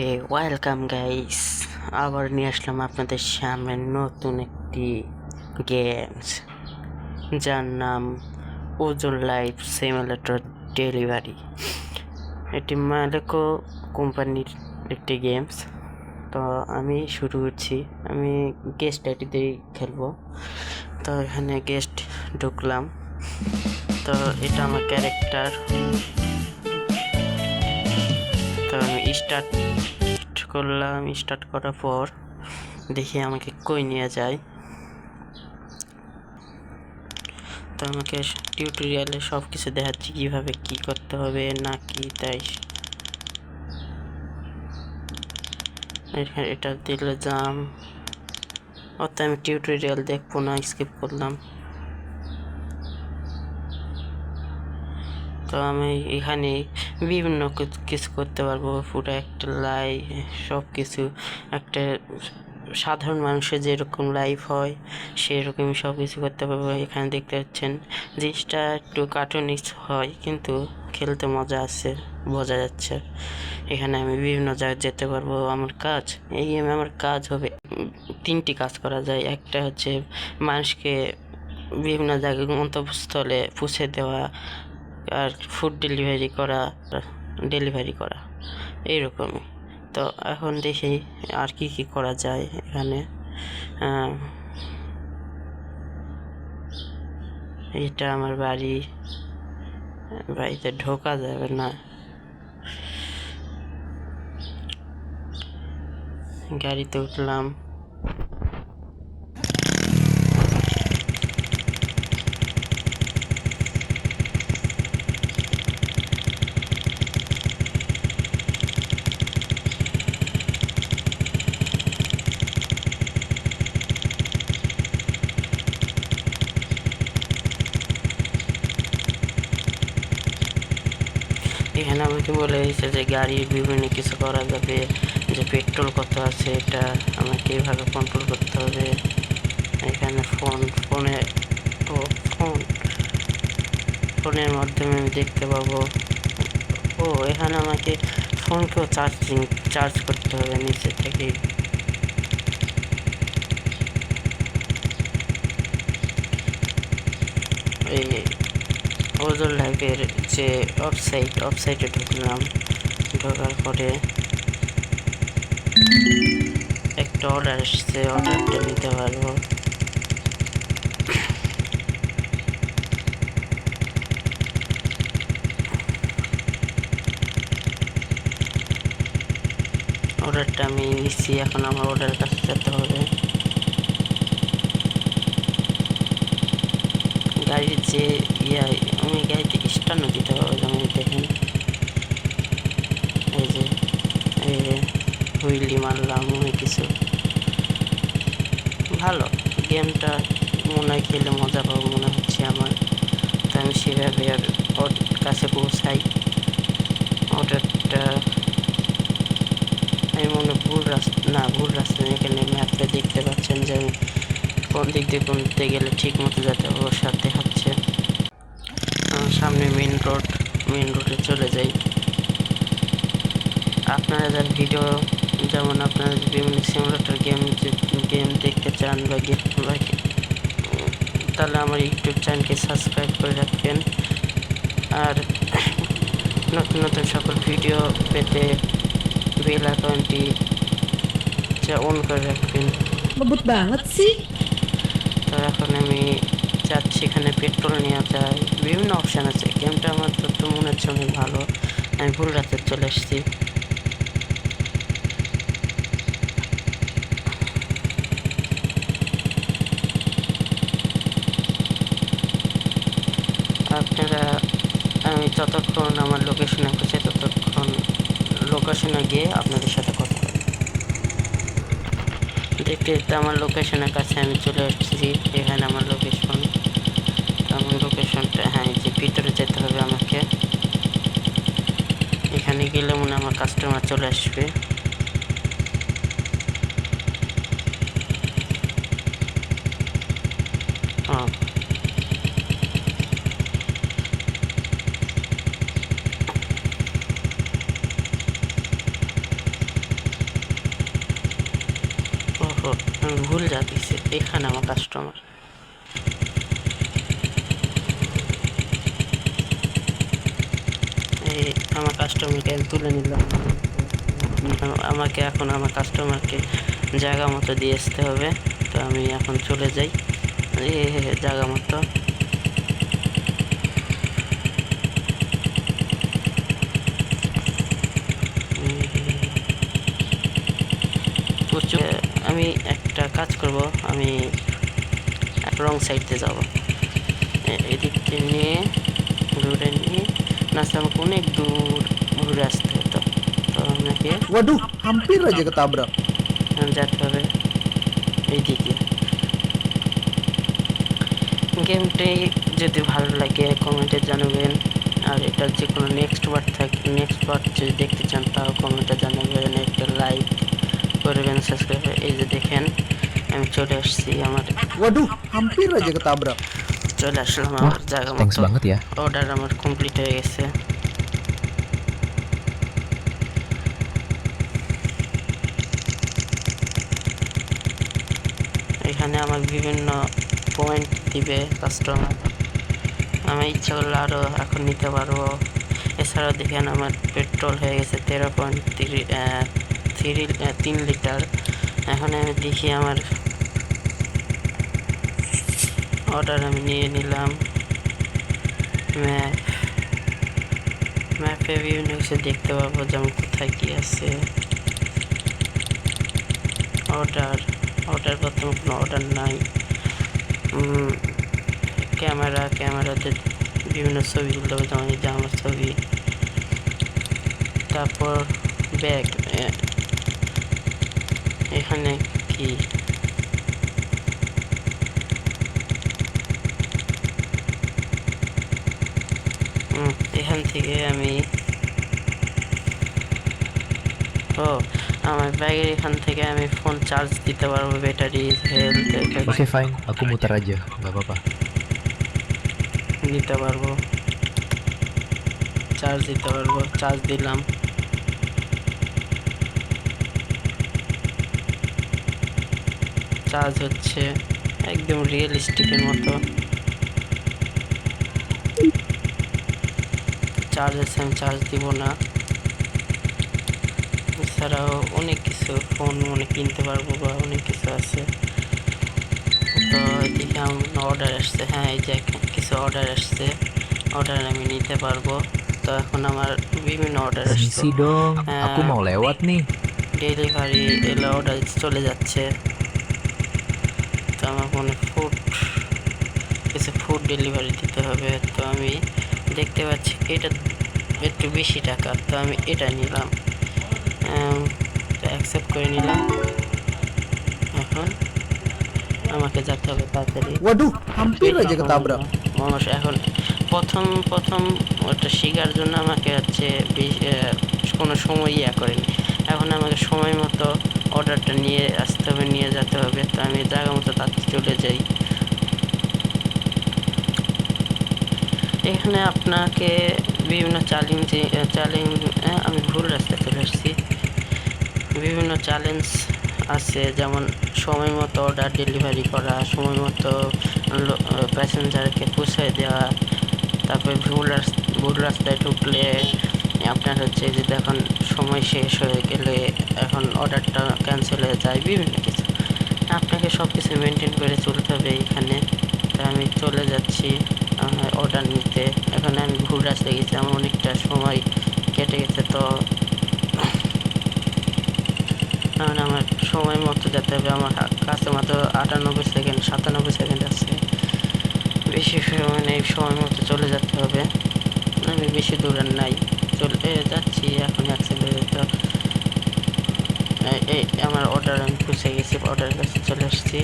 এ welcome guys আবার নিয়ে আসলাম আপনাদের সামনে নতুন একটি গেমস যার নাম ওজন লাইফ সিমুলেটর ডেলিভারি। এটি মালেকো কোম্পানির একটি গেমস তো আমি শুরু করছি। আমি গেস্ট আইডিতেই খেলব। তো এখানে গেস্ট ঢুকলাম। তো এটা আমার ক্যারেক্টার তো আমি স্টার্ট করলাম স্টার্ট করার পর দেখি আমাকে কই নিয়ে যায়। তো আমাকে টিউটোরিয়ালে সব কিছু দেখাচ্ছি, কীভাবে কি করতে হবে, না কি, তাই। এটা দিলে জাম অত আমি টিউটোরিয়াল দেখব না স্কিপ করলাম। তো আমি এখানে বিভিন্ন কিছু- করতে পারব। পুরো একটা লাই, সব কিছু। একটা সাধারণ মানুষের যেরকম লাইফ হয়, সেরকমই সব কিছু করতে পারব। এখানে দেখতে পাচ্ছেন, জিনিসটা একটু কার্টুনিস হয়, কিন্তু খেলতে মজা আছে বোঝা যাচ্ছে। এখানে আমি বিভিন্ন জায়গায় যেতে পারব। আমার কাজ, এই গেমে আমার কাজ হবে। তিনটি কাজ করা যায়। একটা হচ্ছে মানুষকে বিভিন্ন জায়গায় গন্তব্যস্থলে পৌঁছে দেওয়া আর ফুড ডেলিভারি করা ডেলিভারি করা, এইরকমই। তো এখন দেখি আর কি কি করা যায় এখানে। এটা আমার বাড়ি। বাড়িতে ঢোকা যাবে না। গাড়িতে উঠলাম। এখানে আমাকে বলে দিয়েছে যে গাড়ির বিভিন্ন কিছু করা যাবে, যে পেট্রোল কত আছে এটা আমাকে এইভাবে কন্ট্রোল করতে হবে। এখানে ফোন ফোনে ও ফোন ফোনের মাধ্যমে আমি দেখতে পাবো। ও, এখানে আমাকে ফোনকেও চার্জিং চার্জ করতে হবে নিচে থেকে। এই ওজন লাইফের যে ওয়েবসাইট ওয়েবসাইটে ঢুকলাম। ঢোকার পরে একটা অর্ডার এসছে অর্ডারটা নিতে পারব। অর্ডারটা আমি নিচ্ছি এখন আমার অর্ডারের কাছে যেতে হবে। গাড়ির যে ইয়া গাড়িতে স্টানও দিতে পারব যেমন দেখেন। এই যে এই যে, হুইলি মারলাম অনেক কিছু। ভালো, গেমটা মনে হয় খেলে মজা পাবো মনে হচ্ছে আমার। তো আমি সেভাবে আর ওর কাছে পৌঁছাই। অর্ডারটা আমি মনে ভুল রাস্তা, না, ভুল রাস্তা এখানে ম্যাপে দেখতে পাচ্ছেন যে আমি কোন দিক দিয়ে কোন গেলে ঠিক মতো যেতে হবে ওর সাথে হচ্ছে। মেন রোড মেন রোডে চলে যাই। আপনারা যার ভিডিও যেমন আপনারা বিভিন্ন সিমুলেটর গেম গেম দেখতে চান বা গেম তাহলে আমার ইউটিউব চ্যানেলকে সাবস্ক্রাইব করে রাখবেন। আর নতুন নতুন সকল ভিডিও পেতে বেল আইকনটি অন করে রাখবেন। banget sih. তো এখন আমি যাচ্ছি, এখানে পেট্রোল নেওয়া যায়, বিভিন্ন অপশান আছে। গেমটা আমার তো মনে হচ্ছে অনেক ভালো। আমি ভুল রাতে চলে এসেছি। আপনারা, আমি যতক্ষণ আমার লোকেশনে খুঁজে ততক্ষণ লোকেশনে গিয়ে আপনাদের সাথে কথা দেখতে দেখতে আমার লোকেশনের কাছে আমি চলে এসেছি, এখানে আমার লোকেশন লোকেশনটা হ্যাঁ যে ভিতরে যেতে হবে আমাকে। এখানে গেলে মনে আমার কাস্টমার চলে আসবে। ভুল যা দিচ্ছি এখানে আমার কাস্টমার এই আমার কাস্টমারকে তুলে নিলাম। আমাকে এখন আমার কাস্টমারকে জায়গা মতো দিয়ে আসতে হবে। তো আমি এখন চলে যাই। জায়গা মতো। প্রচুর আমি একটা কাজ করব। আমি রং সাইডে যাব। এদিক নিয়ে ঘুরে নিয়ে নাচতে আমাকে অনেক দূর ঘুরে আসতে হতো। তো আপনাকে Waduh, hampir aja ketabrak. যেতে হবে এইদিকে। গেমটি যদি ভালো লাগে কমেন্টে জানাবেন। আর এটার যে কোনো নেক্সট পার্ট থাকে নেক্সট পার্ট যদি দেখতে চান তাও কমেন্টে জানাবেন। একটা লাইক করবেন সাবস্ক্রাইব এই যে দেখেন আমি চলে আসছি আমার Waduh, hampir aja ketabrak. চলে আসলাম আমার জায়গা মতো। banget ya. অর্ডার আমার কমপ্লিট হয়ে গেছে। এখানে আমার বিভিন্ন পয়েন্ট দিবে কাস্টমার আমি ইচ্ছা করলে আরও এখন নিতে পারব। এছাড়াও দেখেন আমার পেট্রোল হয়ে গেছে তেরো পয়েন্ট থ্রি তিন লিটার এখন আমি দেখি আমার অর্ডার আমি নিয়ে নিলাম। ম্যাপ। ম্যাপে বিভিন্ন কিছু দেখতে পাবো, যেমন কোথায় কি আছে। অর্ডার। অর্ডার করতে কোনো অর্ডার নাই। ক্যামেরা, ক্যামেরাতে বিভিন্ন ছবি তুলতে হবে, যেমন যে আমার ছবি। তারপর ব্যাগ এখানে কি? এখান থেকে আমি ও আমার ব্যাগের এখান থেকে আমি ফোন চার্জ দিতে পারব battery health Oke fine, aku muter aja, nggak apa-apa. দিতে পারব। চার্জ দিতে পারব। চার্জ দিলাম। চার্জ হচ্ছে একদম রিয়েলিস্টিকের মতো। চার্জ আছে আমি চার্জ দিব না। এছাড়াও অনেক কিছু ফোন মনে কিনতে পারব বা অনেক কিছু আছে। তো এদিকে আমার অর্ডার আসছে। হ্যাঁ এই যে কিছু অর্ডার আসছে। অর্ডার আমি নিতে পারব। তো এখন আমার বিভিন্ন অর্ডার আসছে। Permisi aku mau lewat nih. Delivery এলে অর্ডার চলে যাচ্ছে। তো আমার মনে ফুড কিছু ফুড ডেলিভারি দিতে হবে। তো আমি দেখতে পাচ্ছি এটা একটু বেশি টাকা তো আমি এটা নিলাম। অ্যাকসেপ্ট করে নিলাম। এখন আমাকে যেতে হবে তাড়াতাড়ি. মানুষ এখন প্রথম প্রথম ওটা শেখার জন্য আমাকে হচ্ছে কোনো সময় ইয়া করেনি। এখন আমাকে সময় মতো অর্ডারটা নিয়ে আসতে হবে নিয়ে যেতে হবে। তো আমি জায়গা মতো তাড়াতাড়ি চলে যাই। এখানে আপনাকে বিভিন্ন চ্যালেঞ্জ চ্যালেঞ্জ আমি ভুল রাস্তায় চলে এসেছি বিভিন্ন চ্যালেঞ্জ আছে, যেমন সময় মতো অর্ডার ডেলিভারি করা, সময় মতো প্যাসেঞ্জারকে পৌঁছায় দেওয়া, তারপরে ভুল ভুল রাস্তায় ঢুকলে আপনার হচ্ছে যে এখন সময় শেষ হয়ে গেলে এখন অর্ডারটা ক্যান্সেল হয়ে যায়, বিভিন্ন কিছু। আপনাকে সব কিছু মেনটেন করে চলতে হবে এখানে। তা আমি চলে যাচ্ছি। অর্ডার নিতে। এখন আমি ভুল রাস্তায় গেছি, আমার অনেকটা সময় কেটে গেছে, তো কারণ আমার সময় মতো যেতে হবে। আমার কাছে মাত্র আটানব্বই সেকেন্ড সাতানব্বই সেকেন্ড আছে। বেশি নেই, সময় মতো চলে যেতে হবে। আমি বেশি দূর নাই। চলে যাচ্ছি, এখন অ্যাক্সিডেন্ট এই আমার অর্ডার আমি পৌঁছে গেছি অর্ডারের কাছে চলে এসেছি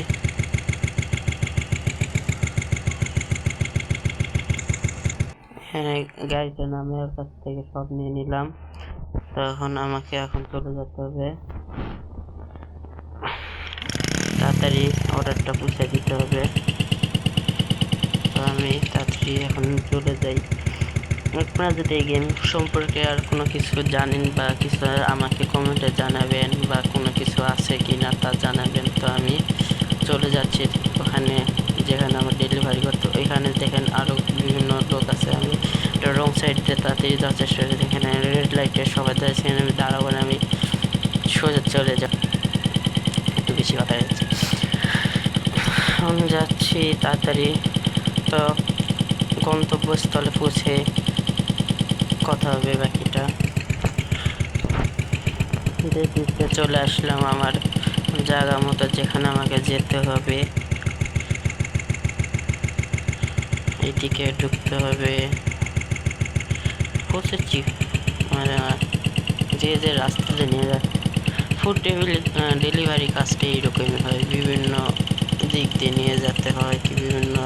হ্যাঁ গাড়িটা নামে ওর কাছ থেকে সব নিয়ে নিলাম। তো এখন আমাকে এখন চলে যেতে হবে। তাড়াতাড়ি অর্ডারটা পৌঁছে দিতে হবে। তো আমি তাড়াতাড়ি এখন চলে যাই। আপনারা যদি এই গেম সম্পর্কে আর কোনো কিছু জানেন বা কিছু আমাকে কমেন্টে জানাবেন বা কোনো কিছু আছে কি না তা জানাবেন, তো আমি চলে যাচ্ছি। ওখানে যেখানে আমার ডেলিভারি করতে ওইখানে দেখেন আরও বিভিন্ন লোক আছে। আমি রং সাইড তাড়াতাড়ি যাওয়ার চেষ্টা করি এখানে রেড লাইটে সবাই দাঁড়িয়েছে আমি দাঁড়াবো আমি সোজা চলে যাব। একটু বেশি কথা যাচ্ছে আমি যাচ্ছি তাড়াতাড়ি। তো গন্তব্যস্থলে পৌঁছে কথা হবে বাকিটা। দেখতে চলে আসলাম আমার জায়গা মতো যেখানে আমাকে যেতে হবে। এইদিকে ঢুকতে হবে। পৌঁছেছি মানে যে যে রাস্তাতে নিয়ে যায়। ফুড ডেলিভারি কাজটা এইরকমই হয়। বিভিন্ন দিক দিয়ে নিয়ে যেতে হয় কি বিভিন্ন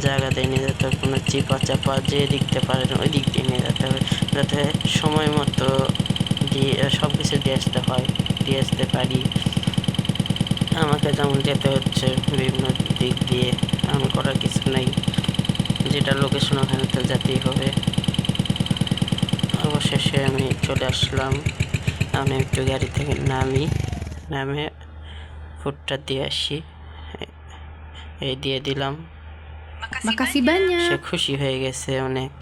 জায়গাতে নিয়ে যেতে হয়। কোনো চিপা চাপা যে দিকতে দিয়ে পারেন, ওই দিক দিয়ে নিয়ে যেতে হয়। যাতে সময় মতো দিয়ে সব কিছু দিয়ে আসতে হয়, দিয়ে আসতে পারি। আমাকে যেমন যেতে হচ্ছে, বিভিন্ন দিক দিয়ে। এমন করার কিছু নেই। যেটা লোকেশন ওখানে তো যেতেই হবে। অবশেষে আমি চলে আসলাম। আমি একটু গাড়ি থেকে নামি নামে ফুটটা দিয়ে আসি। এই দিয়ে দিলাম। সে খুশি হয়ে গেছে অনেক।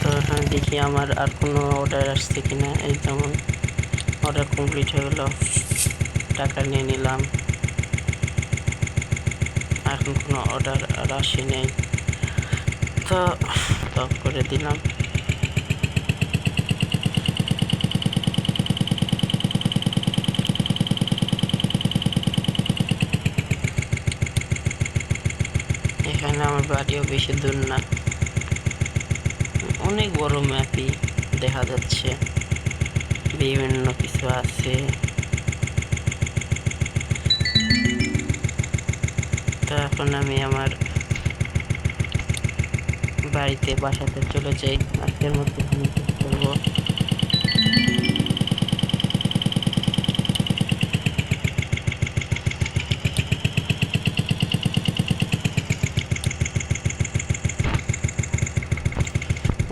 তো দেখি আমার আর কোনো অর্ডার আসছে কিনা। এই যেমন অর্ডার কমপ্লিট হয়ে গেলো। টাকা নিয়ে নিলাম। এখন কোনো অর্ডার আর আসে নেই। তো স্টপ করে দিলাম। এখানে আমার বাড়িও বেশি দূর না। অনেক বড় ম্যাপই দেখা যাচ্ছে। বিভিন্ন কিছু আছে। তো এখন আমি আমার বাড়িতে, বাসাতে চলে যাই। আজকের মধ্যে আমি করব?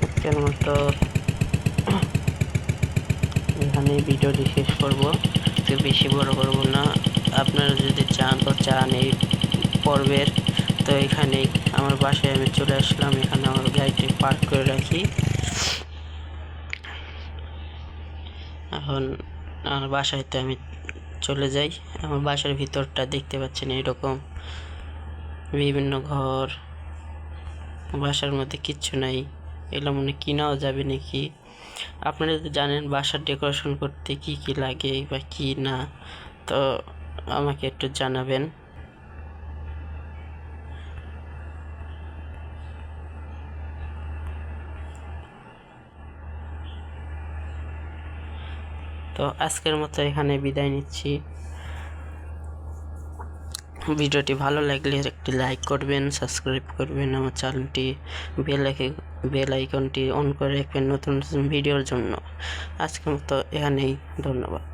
আজকের মতো এখানেই ভিডিওটি শেষ করব। বেশি বড় করব না। আপনারা যদি চান তো চান এই পর্বের। তো এখানে আমার বাসায় আমি চলে আসলাম। এখানে আমার গাড়িটি পার্ক করে রাখি। এখন আমার বাসায় তো আমি চলে যাই। আমার বাসার ভিতরটা দেখতে পাচ্ছেন এরকম। বিভিন্ন ঘর। বাসার মধ্যে কিচ্ছু নাই। এগুলো মনে কিনাও যাবে নাকি? আপনারা যদি জানেন বাসার ডেকোরেশন করতে কি কি লাগে বা কি না। তো আমাকে একটু জানাবেন। তো আজকের মতো এখানে বিদায় নিচ্ছি। ভিডিওটি ভালো লাগলে একটি লাইক করবেন সাবস্ক্রাইব করবেন, আমার চ্যানেলটি বেল বেল আইকনটি অন করে রাখবেন নতুন নতুন ভিডিওর জন্য। আজকের মতো এখানেই, ধন্যবাদ।